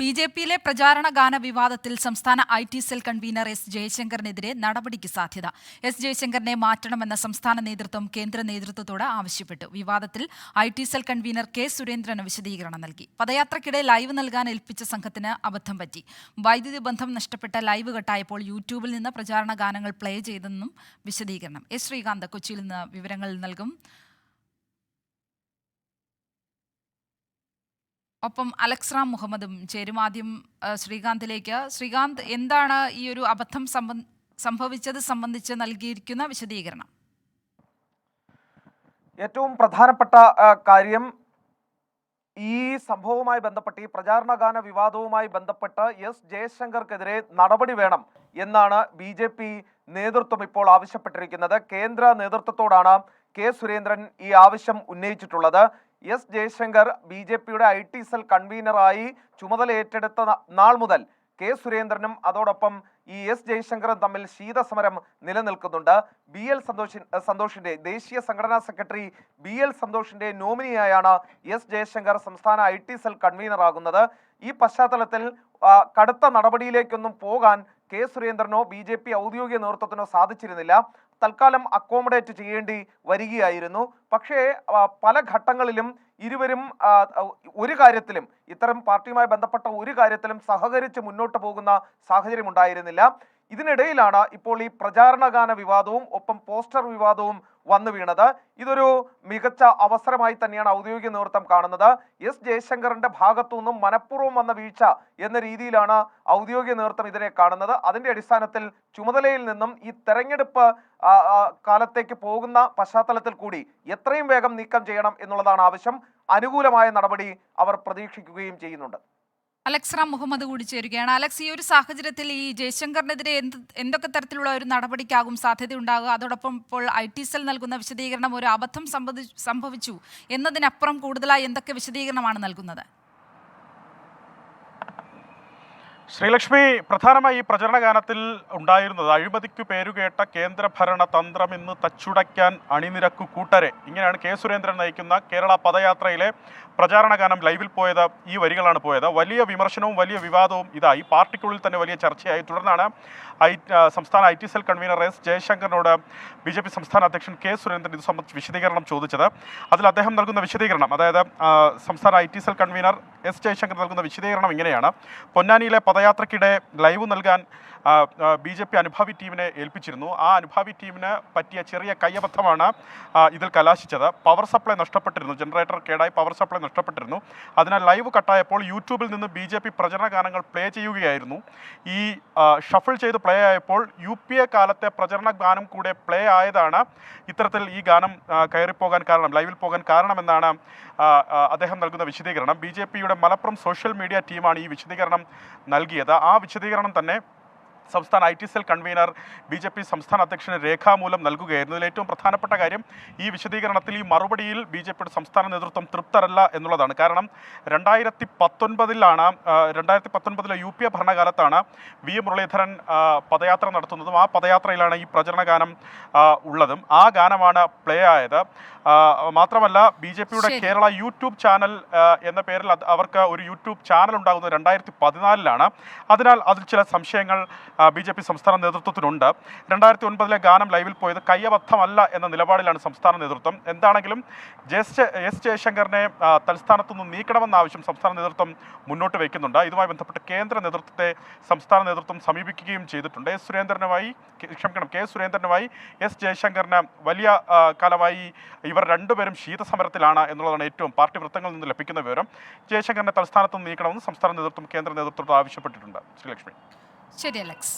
B J പിയിലെ പ്രചാരണ ഗാന വിവാദത്തിൽ സംസ്ഥാന I T cell convener S ജയശങ്കറിനെതിരെ നടപടിക്ക് സാധ്യത. എസ് ജയശങ്കറിനെ മാറ്റണമെന്ന സംസ്ഥാന നേതൃത്വം കേന്ദ്ര നേതൃത്വത്തോട് ആവശ്യപ്പെട്ടു. വിവാദത്തിൽ I T cell convener K സുരേന്ദ്രന് വിശദീകരണം നൽകി. പദയാത്രയ്ക്കിടെ ലൈവ് നൽകാൻ ഏൽപ്പിച്ച സംഘത്തിന് അബദ്ധം പറ്റി. വൈദ്യുതി ബന്ധം നഷ്ടപ്പെട്ട ലൈവ് കട്ടായപ്പോൾ യൂട്യൂബിൽ നിന്ന് പ്രചാരണ ഗാനങ്ങൾ പ്ലേ ചെയ്തെന്നും വിശദീകരണം. എസ് ശ്രീകാന്ത് കൊച്ചിയിൽ നിന്ന് വിവരങ്ങൾ നൽകും. ഒപ്പം അലക്സ്റാം മുഹമ്മദും ചേരും ആദ്യം ശ്രീകാന്തിലേക്ക്. ശ്രീകാന്ത് എന്താണ് ഈ ഒരു അബദ്ധം സംഭവിച്ചത് സംബന്ധിച്ച് നൽകിയിരിക്കുന്ന വിശദീകരണം? ഏറ്റവും പ്രധാനപ്പെട്ട കാര്യം ഈ സംഭവവുമായി ബന്ധപ്പെട്ട് ഈ പ്രചാരണ ഗാന വിവാദവുമായി ബന്ധപ്പെട്ട് എസ് ജയശങ്കർക്കെതിരെ നടപടി വേണം എന്നാണ് ബി ജെ പി നേതൃത്വം ഇപ്പോൾ ആവശ്യപ്പെട്ടിരിക്കുന്നത്. കേന്ദ്ര നേതൃത്വത്തോടാണ് കെ സുരേന്ദ്രൻ ഈ ആവശ്യം ഉന്നയിച്ചിട്ടുള്ളത്. എസ് ജയശങ്കർ ബി ജെ പിയുടെ ഐ ടി സെൽ കൺവീനറായി ചുമതല ഏറ്റെടുത്ത നാൾ മുതൽ കെ സുരേന്ദ്രനും അതോടൊപ്പം ഈ എസ് ജയശങ്കറും തമ്മിൽ ശീതസമരം നിലനിൽക്കുന്നുണ്ട്. ബി എൽ സന്തോഷി സന്തോഷിന്റെ ദേശീയ സംഘടനാ സെക്രട്ടറി ബി എൽ സന്തോഷിന്റെ നോമിനിയായാണ് എസ് ജയശങ്കർ സംസ്ഥാന ഐ ടി സെൽ കൺവീനറാകുന്നത്. ഈ പശ്ചാത്തലത്തിൽ കടുത്ത നടപടിയിലേക്കൊന്നും പോകാൻ കെ സുരേന്ദ്രനോ ബി ജെ പി ഔദ്യോഗിക നേതൃത്വത്തിനോ സാധിച്ചിരുന്നില്ല. തൽക്കാലം അക്കോമഡേറ്റ് ചെയ്യേണ്ടി വരികയായിരുന്നു. പക്ഷേ പല ഘട്ടങ്ങളിലും ഇരുവരും ഒരു കാര്യത്തിലും ഇത്തരം പാർട്ടിയുമായി ബന്ധപ്പെട്ട ഒരു കാര്യത്തിലും സഹകരിച്ച് മുന്നോട്ട് പോകുന്ന സാഹചര്യം ഉണ്ടായിരുന്നില്ല ഇതിനിടയിലാണ് ഇപ്പോൾ ഈ പ്രചാരണഗാന വിവാദവും ഒപ്പം പോസ്റ്റർ വിവാദവും വന്നു വീണത്. ഇതൊരു മികച്ച അവസരമായി തന്നെയാണ് ഔദ്യോഗിക നേതൃത്വം കാണുന്നത്. എസ് ജയശങ്കറിന്റെ ഭാഗത്തു നിന്നും മനഃപൂർവം വന്ന വീഴ്ച എന്ന രീതിയിലാണ് ഔദ്യോഗിക നേതൃത്വം ഇതിനെ കാണുന്നത്. അതിന്റെ അടിസ്ഥാനത്തിൽ ചുമതലയിൽ നിന്നും ഈ തെരഞ്ഞെടുപ്പ് കാലത്തേക്ക് പോകുന്ന പശ്ചാത്തലത്തിൽ കൂടി എത്രയും വേഗം നീക്കം ചെയ്യണം എന്നുള്ളതാണ് ആവശ്യം. അനുകൂലമായ നടപടി അവർ പ്രതീക്ഷിക്കുകയും ചെയ്യുന്നുണ്ട്. അലക്സ്റാം മുഹമ്മദ് കൂടി ചേരുകയാണ്. അലക്സ് ഈ ഒരു സാഹചര്യത്തിൽ ഈ ജയശങ്കറിനെതിരെ എന്ത് എന്തൊക്കെ തരത്തിലുള്ള ഒരു നടപടിക്കാകും സാധ്യതയുണ്ടാകുക? അതോടൊപ്പം ഇപ്പോൾ ഐ ടി സെൽ നൽകുന്ന വിശദീകരണം ഒരു അബദ്ധം സംഭവിച്ചു എന്നതിനപ്പുറം കൂടുതലായി എന്തൊക്കെ വിശദീകരണമാണ് നൽകുന്നത്? ശ്രീലക്ഷ്മി പ്രധാനമായി ഈ പ്രചരണ ഗാനത്തിൽ ഉണ്ടായിരുന്നത് അഴിമതിക്കു പേരുകേട്ട കേന്ദ്ര ഭരണ തന്ത്രം ഇന്ന് തച്ചുടയ്ക്കാൻ അണിനിരക്കു കൂട്ടരെ. ഇങ്ങനെയാണ് കെ സുരേന്ദ്രൻ നയിക്കുന്ന കേരള പദയാത്രയിലെ പ്രചാരണ ഗാനം ലൈവിൽ പോയത് ഈ വരികളാണ് പോയത്. വലിയ വിമർശനവും വലിയ വിവാദവും ഇതായി. പാർട്ടിക്കുള്ളിൽ തന്നെ വലിയ ചർച്ചയായി. തുടർന്നാണ് ഐ സംസ്ഥാന I T cell convener S ജയശങ്കറിനോട് B J P സംസ്ഥാന അധ്യക്ഷൻ കെ സുരേന്ദ്രൻ ഇത് സംബന്ധിച്ച് വിശദീകരണം ചോദിച്ചത്. അതിൽ അദ്ദേഹം നൽകുന്ന വിശദീകരണം അതായത് സംസ്ഥാന I T cell convener S Jayashankar നൽകുന്ന വിശദീകരണം ഇങ്ങനെയാണ്. പൊന്നാനിയിലെ പദയാത്രയ്ക്കിടെ ലൈവ് നൽകാൻ ബി ജെ പി അനുഭാവി ടീമിനെ ഏൽപ്പിച്ചിരുന്നു. ആ അനുഭാവി ടീമിന് പറ്റിയ ചെറിയ കയ്യബദ്ധമാണ് ഇതിൽ കലാശിച്ചത്. പവർ സപ്ലൈ നഷ്ടപ്പെട്ടിരുന്നു. ജനറേറ്റർ കേടായി പവർ സപ്ലൈ നഷ്ടപ്പെട്ടിരുന്നു. അതിനാൽ ലൈവ് കട്ടായപ്പോൾ യൂട്യൂബിൽ നിന്ന് ബി ജെ പി പ്രചരണ ഗാനങ്ങൾ പ്ലേ ചെയ്യുകയായിരുന്നു. ഈ ഷഫിൾ ചെയ്ത് പ്ലേ ആയപ്പോൾ യു പി എ കാലത്തെ പ്രചരണ ഗാനം കൂടെ പ്ലേ ആയതാണ് ഇത്തരത്തിൽ ഈ ഗാനം കയറിപ്പോകാൻ കാരണം ലൈവിൽ പോകാൻ കാരണമെന്നാണ് അദ്ദേഹം നൽകുന്ന വിശദീകരണം. ബി ജെ പിയുടെ മലപ്പുറം സോഷ്യൽ മീഡിയ ടീമാണ് ഈ വിശദീകരണം നൽകിയത്. ആ വിശദീകരണം തന്നെ സംസ്ഥാന I T cell convener B J P സംസ്ഥാന അധ്യക്ഷന് രേഖാമൂലം നൽകുകയായിരുന്നു. ഇതിൽ ഏറ്റവും പ്രധാനപ്പെട്ട കാര്യം ഈ വിശദീകരണത്തിൽ ഈ മറുപടിയിൽ ബി ജെ പിയുടെ സംസ്ഥാന നേതൃത്വം തൃപ്തരല്ല എന്നുള്ളതാണ്. കാരണം രണ്ടായിരത്തി പത്തൊൻപതിലാണ് രണ്ടായിരത്തി പത്തൊൻപതിലെ യു പി എ ഭരണകാലത്താണ് വി മുരളീധരൻ പദയാത്ര നടത്തുന്നതും ആ പദയാത്രയിലാണ് ഈ പ്രചരണ ഗാനം ഉള്ളതും. ആ ഗാനമാണ് പ്ലേ ആയത്. മാത്രമല്ല ബി ജെ പിയുടെ കേരള യൂട്യൂബ് ചാനൽ എന്ന പേരിൽ അവർക്ക് ഒരു യൂട്യൂബ് ചാനൽ ഉണ്ടാകുന്നത് രണ്ടായിരത്തി പതിനാലിലാണ് അതിനാൽ അതിൽ ചില സംശയങ്ങൾ ബി ജെ പി സംസ്ഥാന നേതൃത്വത്തിനുണ്ട്. രണ്ടായിരത്തി ഒൻപതിലെ ഗാനം ലൈവിൽ പോയത് കയ്യബദ്ധമല്ല എന്ന നിലപാടിലാണ് സംസ്ഥാന നേതൃത്വം. എന്താണെങ്കിലും ജസ് എസ് ജയശങ്കറിനെ തലസ്ഥാനത്തു നിന്ന് നീക്കണമെന്ന ആവശ്യം സംസ്ഥാന നേതൃത്വം മുന്നോട്ട് വയ്ക്കുന്നുണ്ട്. ഇതുമായി ബന്ധപ്പെട്ട് കേന്ദ്ര നേതൃത്വത്തെ സംസ്ഥാന നേതൃത്വം സമീപിക്കുകയും ചെയ്തിട്ടുണ്ട്. എസ് സുരേന്ദ്രനുമായി ക്ഷമിക്കണം കെ സുരേന്ദ്രനുമായി എസ് ജയശങ്കറിന് വലിയ കാലമായി ഇവർ രണ്ടുപേരും ശീതസമരത്തിലാണ് എന്നുള്ളതാണ് ഏറ്റവും പാർട്ടി വൃത്തങ്ങളിൽ നിന്ന് ലഭിക്കുന്ന വിവരം. ജയശങ്കറിനെ തലസ്ഥാനത്ത് നീക്കണമെന്ന് സംസ്ഥാന നേതൃത്വം കേന്ദ്ര നേതൃത്വത്തോട് ആവശ്യപ്പെട്ടിട്ടുണ്ട്. ശ്രീലക്ഷ്മി. ശരി അലക്സ്.